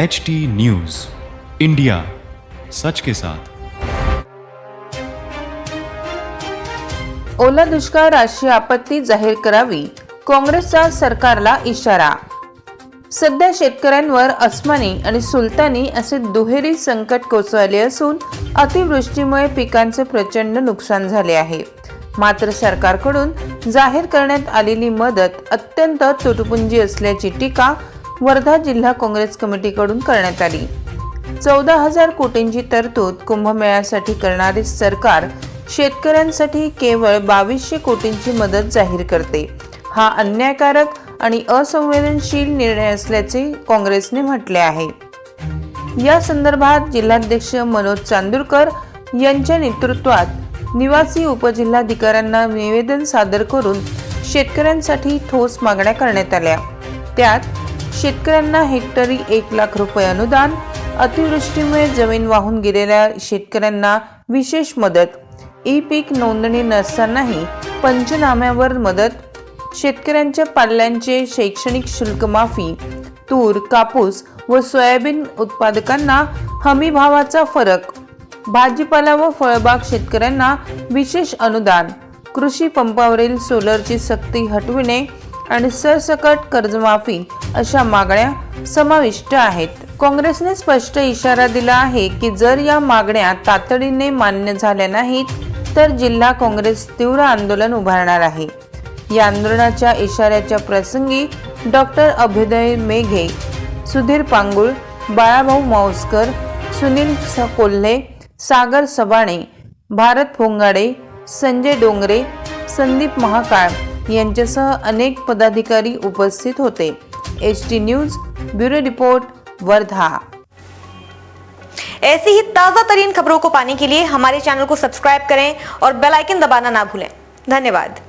H T news India सच के साथ। ओला दुष्काळ राष्ट्रीय आपत्ती जाहीर करावी काँग्रेसचा सरकारला इशारा। सध्या शेतकऱ्यांवर अस्मानी आणि सुलतानी असे दुहेरी संकट कोसळले असून अतिवृष्टीमुळे पिकांचे प्रचंड नुकसान झाले आहे. मात्र सरकारकडून जाहीर करण्यात आलेली मदत अत्यंत तुटपुंजी असल्याची टीका वर्धा जिल्हा काँग्रेस कमिटीकडून करण्यात आली. चौदा हजार कोटींची तरतूद कुंभमेळ्यासाठी करणारे सरकार शेतकऱ्यांसाठी केवळ बावीसशे कोटींची मदत जाहीर करते. हा अन्यायकारक आणि असंवेदनशील निर्णय असल्याचे काँग्रेसने म्हटले आहे. या संदर्भात जिल्हाध्यक्ष मनोज चांदूरकर यांच्या नेतृत्वात निवासी उपजिल्हाधिकाऱ्यांना निवेदन सादर करून शेतकऱ्यांसाठी ठोस मागण्या करण्यात आल्या. त्यात शेतकऱ्यांना हेक्टरी एक लाख रुपये अनुदान. अतिवृष्टीमुळे जमीन वाहून गेलेल्या शेतकऱ्यांना विशेष मदत. ई पीक नोंदणी नसतानाही पंचनाम्यावर मदत. शेतकऱ्यांच्या पाल्यांचे शैक्षणिक शुल्क माफी तूर कापूस व सोयाबीन उत्पादकांना हमी भावाचा फरक. भाजीपाला व फळबाग शेतकऱ्यांना विशेष अनुदान. कृषी पंपावरील सोलरची सक्ती हटविणे आणि सरसकट कर्जमाफी अशा मागण्या समाविष्ट आहेत. काँग्रेसने स्पष्ट इशारा दिला आहे की जर या मागण्या तातडीने मान्य झाल्या नाहीत तर जिल्हा काँग्रेस तीव्र आंदोलन उभारणार आहे. या आंदोलनाच्या इशाऱ्याच्या प्रसंगी डॉक्टर अभ्युदय मेघे सुधीर पांगुळ बाळाभाऊ माऊसकर सुनील स- कोल्हे सागर सबाणे भारत फोंगाडे संजय डोंगरे संदीप महाकाळ यांच्यासह अनेक पदाधिकारी उपस्थित होते. H T news, bureau report, Wardha. ऐसी ही ताज़ा तरीन खबरों को पाने के लिए हमारे चैनल को सब्सक्राइब करें और बेल आइकन दबाना ना भूलें. धन्यवाद.